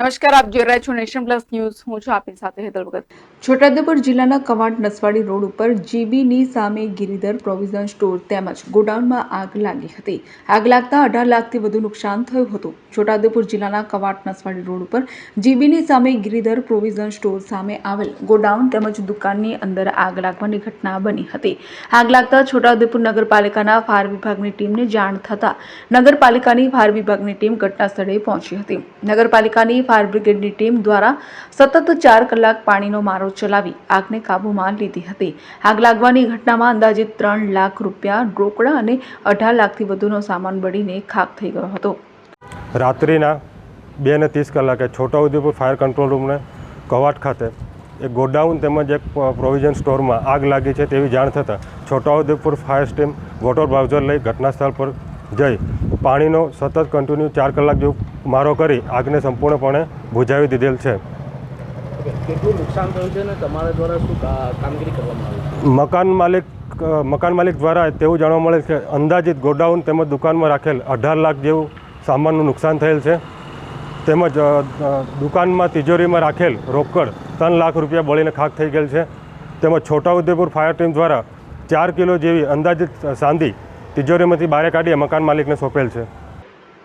નમસ્કાર, આપ જોઈ રહ્યા છો નેશન પ્લસ ન્યૂઝ. હું છું આપની સાથે હેતલ ભગત. છોટાઉદેપુર જિલ્લાના કવાંટ નસવાડી રોડ ઉપર જીબીની સામે ગિરિધર પ્રોવિઝન સ્ટોર તેમજ ગોડાઉનમાં આગ લાગી હતી. આગ લાગતા અઢાર લાખથી વધુ નુકસાન થયું હતું. છોટાઉદેપુર જિલ્લાના કવાંટ નસવાડી રોડ ઉપર જીબીની સામે ગિરિધર પ્રોવિઝન સ્ટોર સામે આવેલ ગોડાઉન તેમજ દુકાનની અંદર આગ લાગવાની ઘટના બની હતી. આગ લાગતા છોટાઉદેપુર નગરપાલિકાના ફાયર વિભાગની ટીમને જાણ થતાં નગરપાલિકાની ફાયર વિભાગની ટીમ ઘટના સ્થળે પહોંચી હતી. નગરપાલિકાની ફાયર બ્રિગેડની ટીમ દ્વારા સતત ચાર કલાક પાણીનો મારો ચલાવી આગને કાબૂમાં લીધી હતી. આગ લાગવાની ઘટનામાં અંદાજિત ત્રણ લાખ રૂપિયા રોકડા અને અઢાર લાખથી વધુનો સામાન બળીને ખાક થઈ ગયો હતો. રાત્રિના બે ને ત્રીસ કલાકે છોટાઉદેપુર ફાયર કંટ્રોલ રૂમને કવાટ ખાતે એક ગોડાઉન તેમજ એક પ્રોવિઝન સ્ટોરમાં આગ લાગી છે તેવી જાણ થતાં Chhotaudepur fire steam water browser લઈ ઘટના સ્થળ પર જઈ પાણીનો સતત કન્ટિન્યુ ચાર કલાક જેવું મારો કરી આગને સંપૂર્ણપણે બુજાવી દીધેલ છે. કેટલું નુકસાન થયું છે ને તમારા દ્વારા શું કામગીરી કરવામાં આવી મકાન માલિક મકાન માલિક દ્વારા તેવું જાણવા મળે છે કે અંદાજિત ગોડાઉન તેમજ દુકાનમાં રાખેલ અઢાર લાખ જેવું સામાનનું નુકસાન થયેલ છે. તેમજ દુકાનમાં તિજોરીમાં રાખેલ રોકડ ત્રણ લાખ રૂપિયા બળીને ખાક થઈ ગયેલ છે. તેમજ છોટાઉદેપુર ફાયર ટીમ દ્વારા ચાર કિલો જેવી અંદાજિત સાંધી તિજોરીમાંથી બહાર કાઢી મકાન માલિકને સોંપેલ છે.